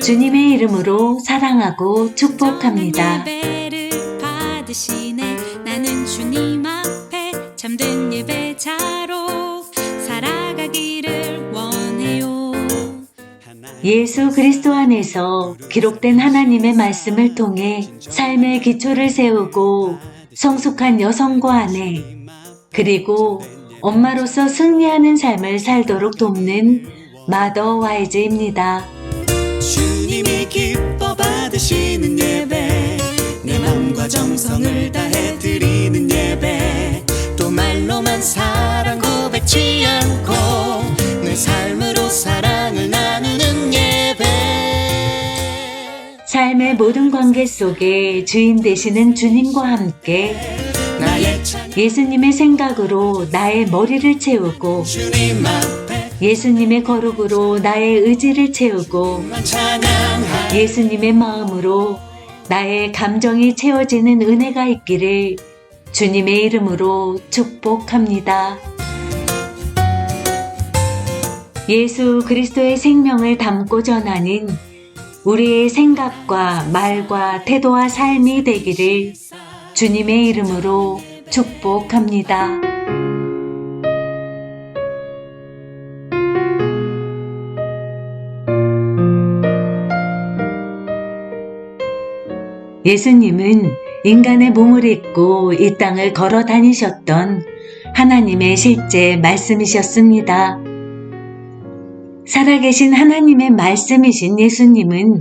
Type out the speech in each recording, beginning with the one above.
주님의 이름으로 사랑하고 축복합니다. 나는 주님 앞에 잠든 예배자로 살아가기를 원해요 예수 그리스도 안에서 기록된 하나님의 말씀을 통해 삶의 기초를 세우고 성숙한 여성과 아내, 그리고 엄마로서 승리하는 삶을 살도록 돕는 마더 와이즈입니다. 주님이 기뻐 받으시는 예배 내 맘과 정성을 다해 드리는 예배 또 말로만 사랑 고백지 않고 내 삶으로 사랑을 나누는 예배. 삶의 모든 관계 속에 주인 되시는 주님과 함께 예수님의 생각으로 나의 머리를 채우고 주님 앞에 예수님의 거룩으로 나의 의지를 채우고 예수님의 마음으로 나의 감정이 채워지는 은혜가 있기를 주님의 이름으로 축복합니다. 예수 그리스도의 생명을 담고 전하는 우리의 생각과 말과 태도와 삶이 되기를 주님의 이름으로 축복합니다. 예수님은 인간의 몸을 입고 이 땅을 걸어 다니셨던 하나님의 실제 말씀이셨습니다. 살아계신 하나님의 말씀이신 예수님은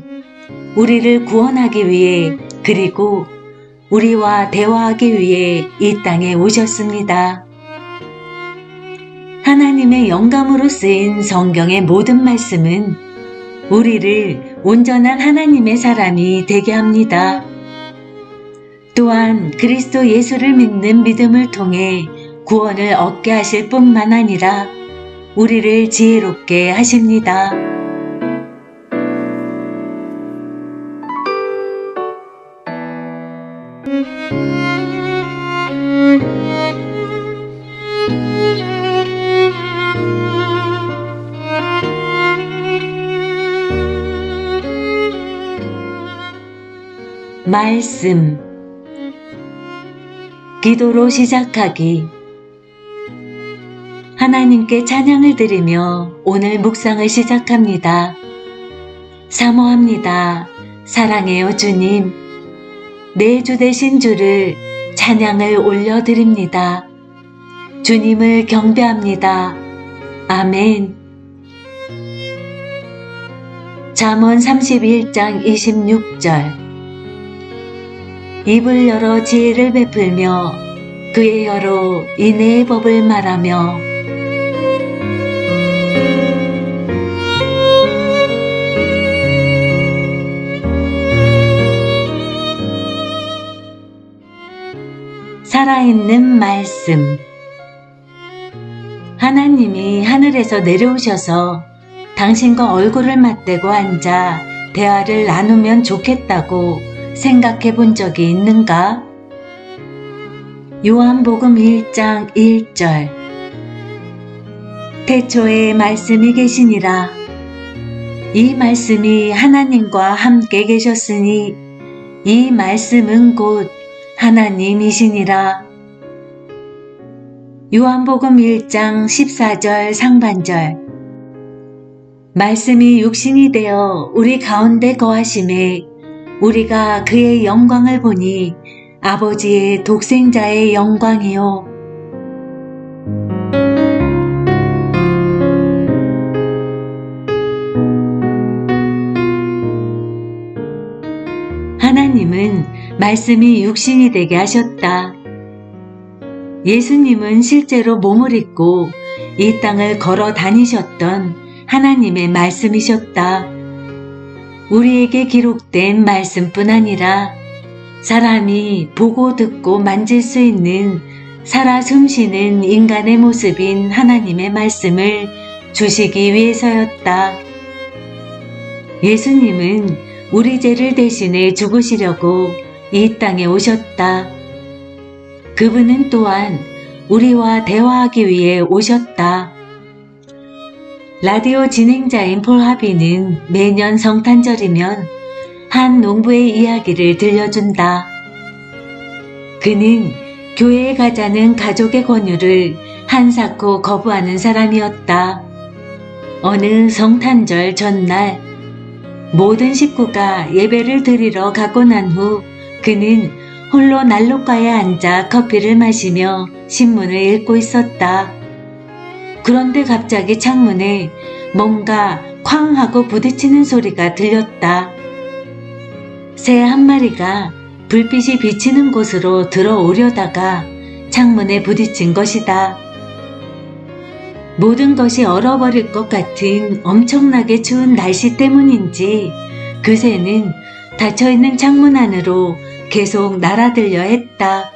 우리를 구원하기 위해 그리고 우리와 대화하기 위해 이 땅에 오셨습니다. 하나님의 영감으로 쓰인 성경의 모든 말씀은 우리를 온전한 하나님의 사람이 되게 합니다. 또한 그리스도 예수를 믿는 믿음을 통해 구원을 얻게 하실 뿐만 아니라 우리를 지혜롭게 하십니다. 말씀 기도로 시작하기 하나님께 찬양을 드리며 오늘 묵상을 시작합니다. 사모합니다. 사랑해요 주님. 내 주 되신 주를 찬양을 올려드립니다. 주님을 경배합니다. 아멘. 잠언 31장 26절 입을 열어 지혜를 베풀며 그의 혀로 인애의 법을 말하며 살아있는 말씀. 하나님이 하늘에서 내려오셔서 당신과 얼굴을 맞대고 앉아 대화를 나누면 좋겠다고 생각해 본 적이 있는가? 요한복음 1장 1절. 태초에 말씀이 계시니라. 이 말씀이 하나님과 함께 계셨으니 이 말씀은 곧 하나님이시니라. 요한복음 1장 14절 상반절. 말씀이 육신이 되어 우리 가운데 거하심에 우리가 그의 영광을 보니 아버지의 독생자의 영광이요. 하나님은 말씀이 육신이 되게 하셨다. 예수님은 실제로 몸을 입고 이 땅을 걸어 다니셨던 하나님의 말씀이셨다. 우리에게 기록된 말씀뿐 아니라 사람이 보고 듣고 만질 수 있는 살아 숨쉬는 인간의 모습인 하나님의 말씀을 주시기 위해서였다. 예수님은 우리 죄를 대신해 죽으시려고 이 땅에 오셨다. 그분은 또한 우리와 대화하기 위해 오셨다. 라디오 진행자인 폴 하비는 매년 성탄절이면 한 농부의 이야기를 들려준다. 그는 교회에 가자는 가족의 권유를 한사코 거부하는 사람이었다. 어느 성탄절 전날 모든 식구가 예배를 드리러 가고 난 후 그는 홀로 난로가에 앉아 커피를 마시며 신문을 읽고 있었다. 그런데 갑자기 창문에 뭔가 쾅 하고 부딪히는 소리가 들렸다. 새 한 마리가 불빛이 비치는 곳으로 들어오려다가 창문에 부딪힌 것이다. 모든 것이 얼어버릴 것 같은 엄청나게 추운 날씨 때문인지 그 새는 닫혀있는 창문 안으로 계속 날아들려 했다.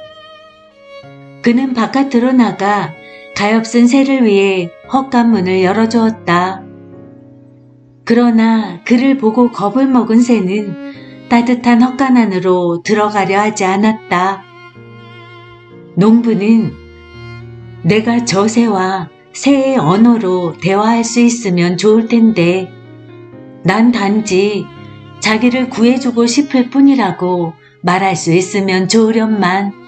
그는 바깥으로 나가 가엾은 새를 위해 헛간문을 열어주었다. 그러나 그를 보고 겁을 먹은 새는 따뜻한 헛간 안으로 들어가려 하지 않았다. 농부는 내가 저 새와 새의 언어로 대화할 수 있으면 좋을 텐데 난 단지 자기를 구해주고 싶을 뿐이라고 말할 수 있으면 좋으련만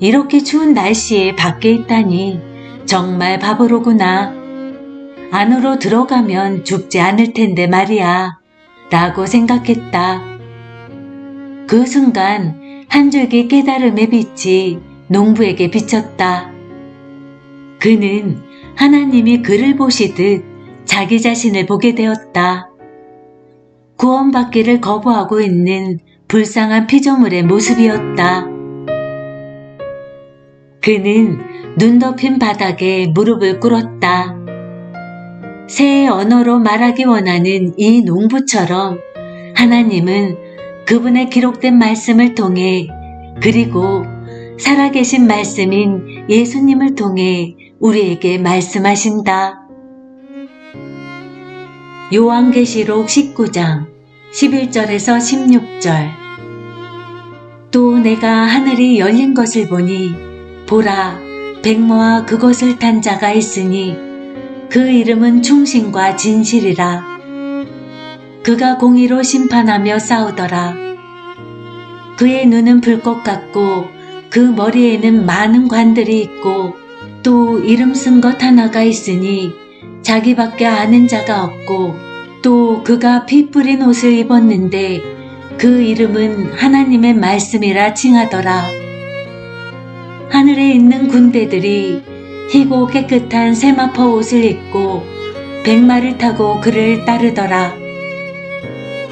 이렇게 추운 날씨에 밖에 있다니 정말 바보로구나. 안으로 들어가면 죽지 않을 텐데 말이야. 라고 생각했다. 그 순간 한 줄기 깨달음의 빛이 농부에게 비쳤다. 그는 하나님이 그를 보시듯 자기 자신을 보게 되었다. 구원받기를 거부하고 있는 불쌍한 피조물의 모습이었다. 그는 눈 덮인 바닥에 무릎을 꿇었다. 새의 언어로 말하기 원하는 이 농부처럼 하나님은 그분의 기록된 말씀을 통해 그리고 살아계신 말씀인 예수님을 통해 우리에게 말씀하신다. 요한계시록 19장 11절에서 16절 또 내가 하늘이 열린 것을 보니 보라 백모와 그것을 탄 자가 있으니 그 이름은 충신과 진실이라 그가 공의로 심판하며 싸우더라 그의 눈은 불꽃 같고 그 머리에는 많은 관들이 있고 또 이름 쓴 것 하나가 있으니 자기밖에 아는 자가 없고 또 그가 피 뿌린 옷을 입었는데 그 이름은 하나님의 말씀이라 칭하더라. 하늘에 있는 군대들이 희고 깨끗한 세마포 옷을 입고 백마를 타고 그를 따르더라.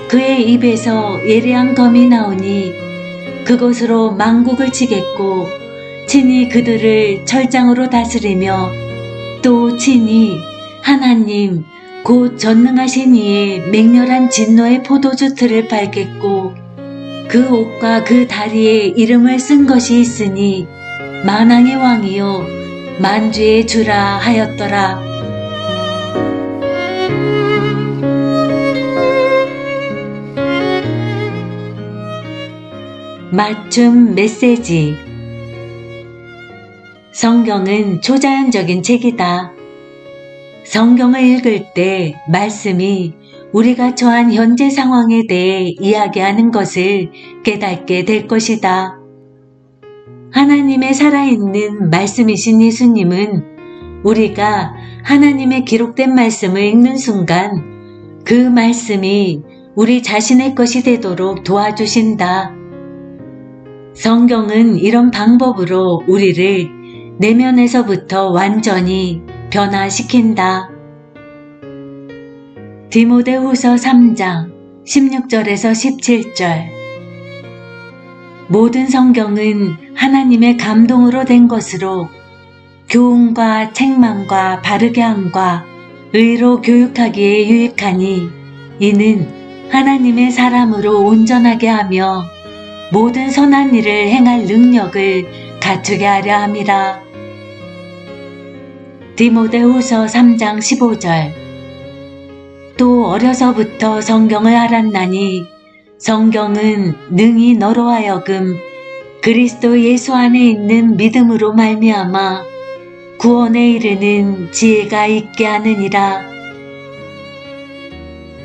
그의 입에서 예리한 검이 나오니 그것으로 망국을 치겠고 친히 그들을 철장으로 다스리며 또 친히 하나님 곧 전능하신 이의 맹렬한 진노의 포도주 틀을 밟겠고 그 옷과 그 다리에 이름을 쓴 것이 있으니 만왕의 왕이요 만주의 주라 하였더라. 맞춤 메시지 성경은 초자연적인 책이다. 성경을 읽을 때 말씀이 우리가 처한 현재 상황에 대해 이야기하는 것을 깨닫게 될 것이다. 하나님의 살아있는 말씀이신 예수님은 우리가 하나님의 기록된 말씀을 읽는 순간 그 말씀이 우리 자신의 것이 되도록 도와주신다. 성경은 이런 방법으로 우리를 내면에서부터 완전히 변화시킨다. 디모데후서 3장 16절에서 17절 모든 성경은 하나님의 감동으로 된 것으로 교훈과 책망과 바르게 함과 의로 교육하기에 유익하니 이는 하나님의 사람으로 온전하게 하며 모든 선한 일을 행할 능력을 갖추게 하려 함이라. 디모데후서 3장 15절 또 어려서부터 성경을 알았나니 성경은 능히 너로 하여금 그리스도 예수 안에 있는 믿음으로 말미암아 구원에 이르는 지혜가 있게 하느니라.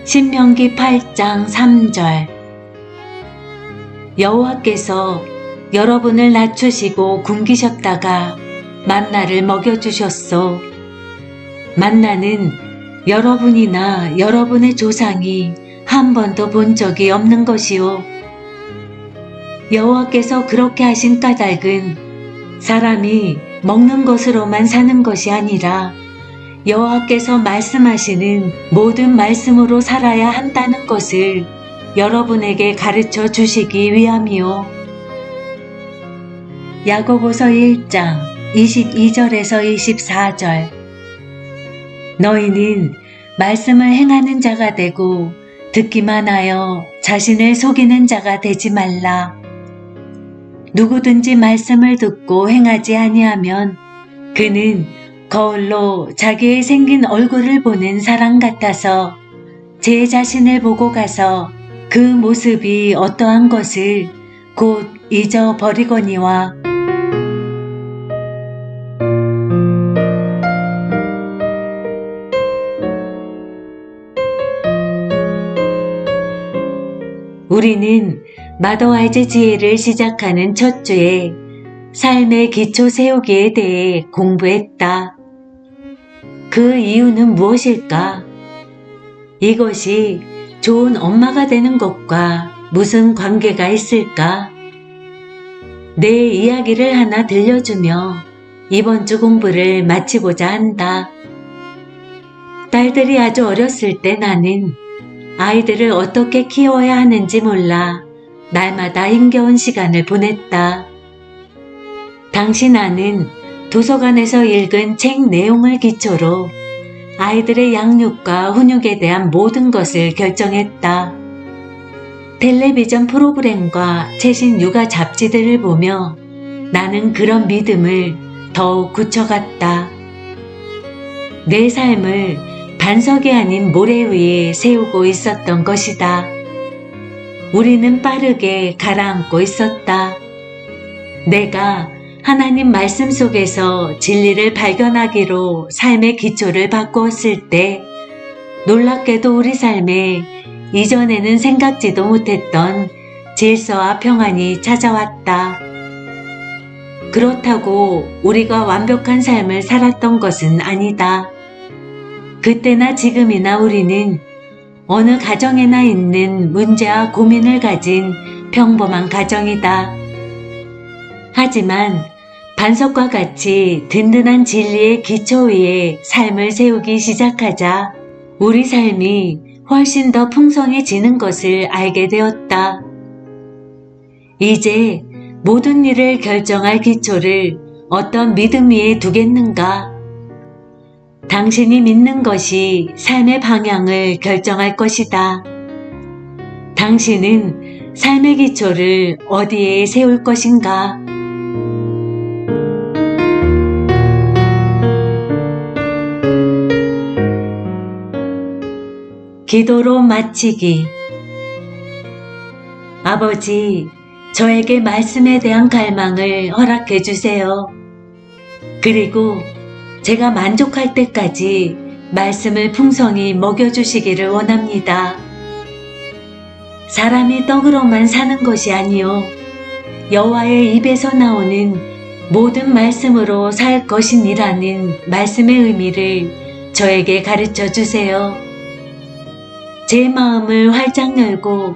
신명기 8장 3절 여호와께서 여러분을 낮추시고 굶기셨다가 만나를 먹여주셨소. 만나는 여러분이나 여러분의 조상이 한 번도 본 적이 없는 것이요. 여호와께서 그렇게 하신 까닭은 사람이 먹는 것으로만 사는 것이 아니라 여호와께서 말씀하시는 모든 말씀으로 살아야 한다는 것을 여러분에게 가르쳐 주시기 위함이요. 야고보서 1장 22절에서 24절 너희는 말씀을 행하는 자가 되고 듣기만 하여 자신을 속이는 자가 되지 말라. 누구든지 말씀을 듣고 행하지 아니하면 그는 거울로 자기의 생긴 얼굴을 보는 사람 같아서 제 자신을 보고 가서 그 모습이 어떠한 것을 곧 잊어버리거니와 우리는 마더와이즈 지혜를 시작하는 첫 주에 삶의 기초 세우기에 대해 공부했다. 그 이유는 무엇일까? 이것이 좋은 엄마가 되는 것과 무슨 관계가 있을까? 내 이야기를 하나 들려주며 이번 주 공부를 마치고자 한다. 딸들이 아주 어렸을 때 나는 아이들을 어떻게 키워야 하는지 몰라 날마다 힘겨운 시간을 보냈다. 당시 나는 도서관에서 읽은 책 내용을 기초로 아이들의 양육과 훈육에 대한 모든 것을 결정했다. 텔레비전 프로그램과 최신 육아 잡지들을 보며 나는 그런 믿음을 더욱 굳혀갔다. 내 삶을 반석이 아닌 모래 위에 세우고 있었던 것이다. 우리는 빠르게 가라앉고 있었다. 내가 하나님 말씀 속에서 진리를 발견하기로 삶의 기초를 바꾸었을 때 놀랍게도 우리 삶에 이전에는 생각지도 못했던 질서와 평안이 찾아왔다. 그렇다고 우리가 완벽한 삶을 살았던 것은 아니다. 그때나 지금이나 우리는 어느 가정에나 있는 문제와 고민을 가진 평범한 가정이다. 하지만 반석과 같이 든든한 진리의 기초 위에 삶을 세우기 시작하자 우리 삶이 훨씬 더 풍성해지는 것을 알게 되었다. 이제 모든 일을 결정할 기초를 어떤 믿음 위에 두겠는가? 당신이 믿는 것이 삶의 방향을 결정할 것이다. 당신은 삶의 기초를 어디에 세울 것인가? 기도로 마치기. 아버지, 저에게 말씀에 대한 갈망을 허락해 주세요. 그리고 제가 만족할 때까지 말씀을 풍성히 먹여주시기를 원합니다. 사람이 떡으로만 사는 것이 아니요 여호와의 입에서 나오는 모든 말씀으로 살 것이니라는 말씀의 의미를 저에게 가르쳐 주세요. 제 마음을 활짝 열고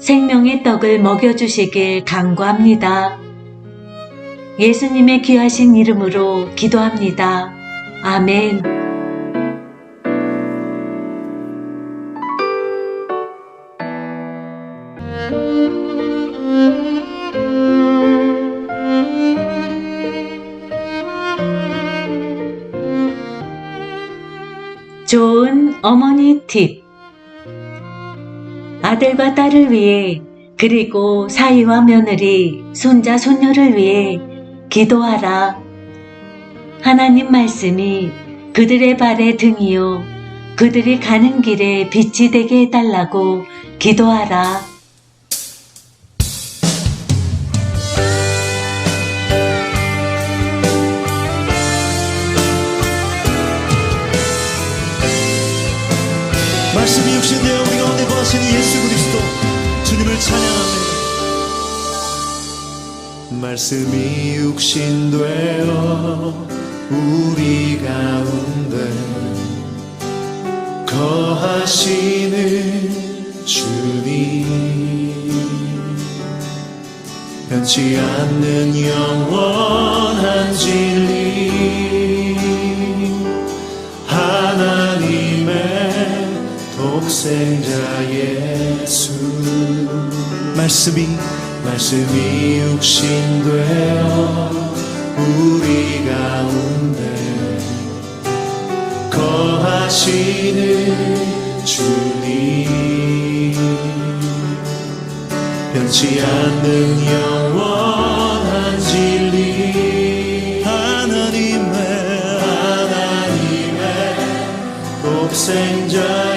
생명의 떡을 먹여주시길 간구합니다. 예수님의 귀하신 이름으로 기도합니다. 아멘. 좋은 어머니 팁. 아들과 딸을 위해 그리고 사위와 며느리, 손자, 손녀를 위해 기도하라. 하나님 말씀이 그들의 발에 등이요 그들이 가는 길에 빛이 되게 해달라고 기도하라. 말씀이 육신되어 우리 가운데 거하신 예수 그리스도 주님을 찬양합니다 말씀이 육신되어 우리 가운데 거하시는 주님. 변치 않는 영원한 진리. 하나님의 독생자 예수. 말씀이 말씀이 육신되어 우리 가운데 거하시는 주님. 변치 않는 영원한 진리. 하나님의 하나님의 독생자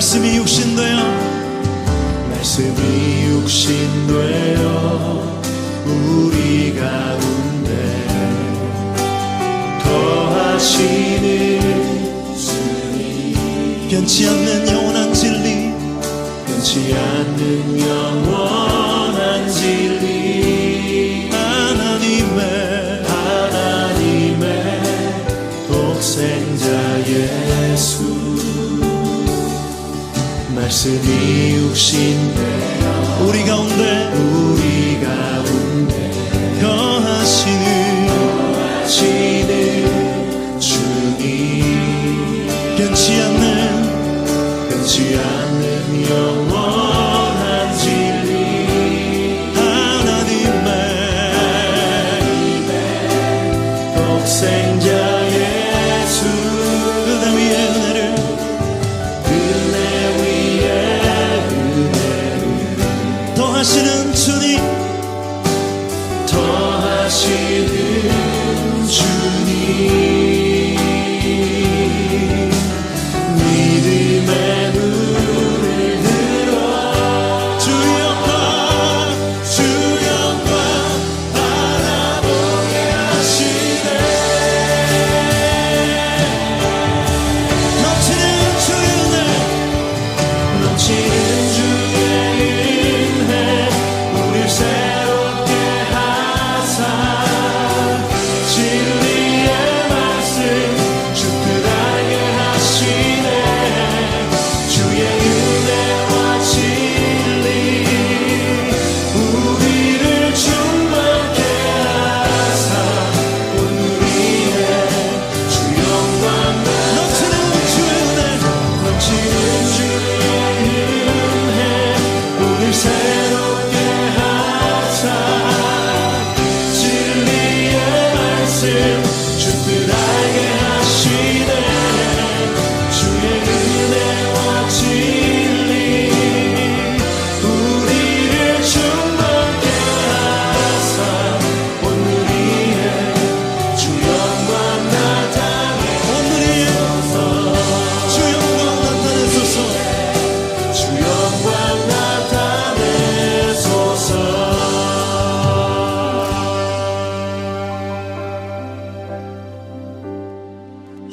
말씀이 육신되어. 말씀이 육신되어 우리 가운데 더하시는 주님 변치 않는 영원한 진리. 변치 않는 영원한 진리. 말씀이 우신 우리 가운데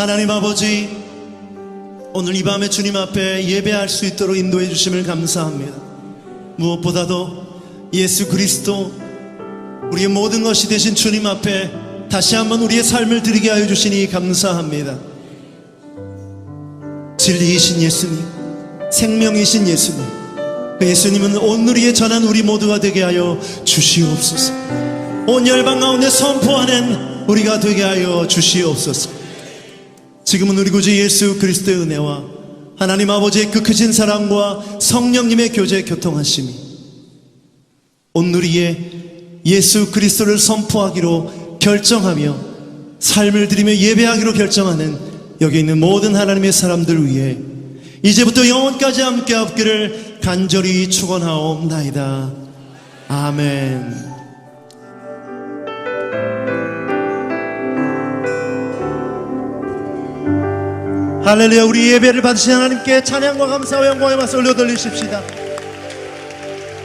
하나님 아버지, 오늘 이 밤에 주님 앞에 예배할 수 있도록 인도해 주심을 감사합니다. 무엇보다도 예수 그리스도, 우리의 모든 것이 되신 주님 앞에 다시 한번 우리의 삶을 드리게 하여 주시니 감사합니다. 진리이신 예수님, 생명이신 예수님, 그 예수님은 온누리에 전한 우리 모두가 되게 하여 주시옵소서. 온 열방 가운데 선포하는 우리가 되게 하여 주시옵소서. 지금은 우리 구주 예수 그리스도의 은혜와 하나님 아버지의 그 크신 사랑과 성령님의 교제 교통하심이 오늘이에 예수 그리스도를 선포하기로 결정하며 삶을 드리며 예배하기로 결정하는 여기 있는 모든 하나님의 사람들 위해 이제부터 영원까지 함께 없기를 간절히 축원하옵나이다. 아멘. 할렐루야 우리 예배를 받으신 하나님께 찬양과 감사와 영광의 말씀 올려 돌리십시다.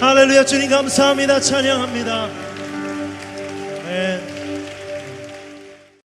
할렐루야 주님 감사합니다 찬양합니다. 네.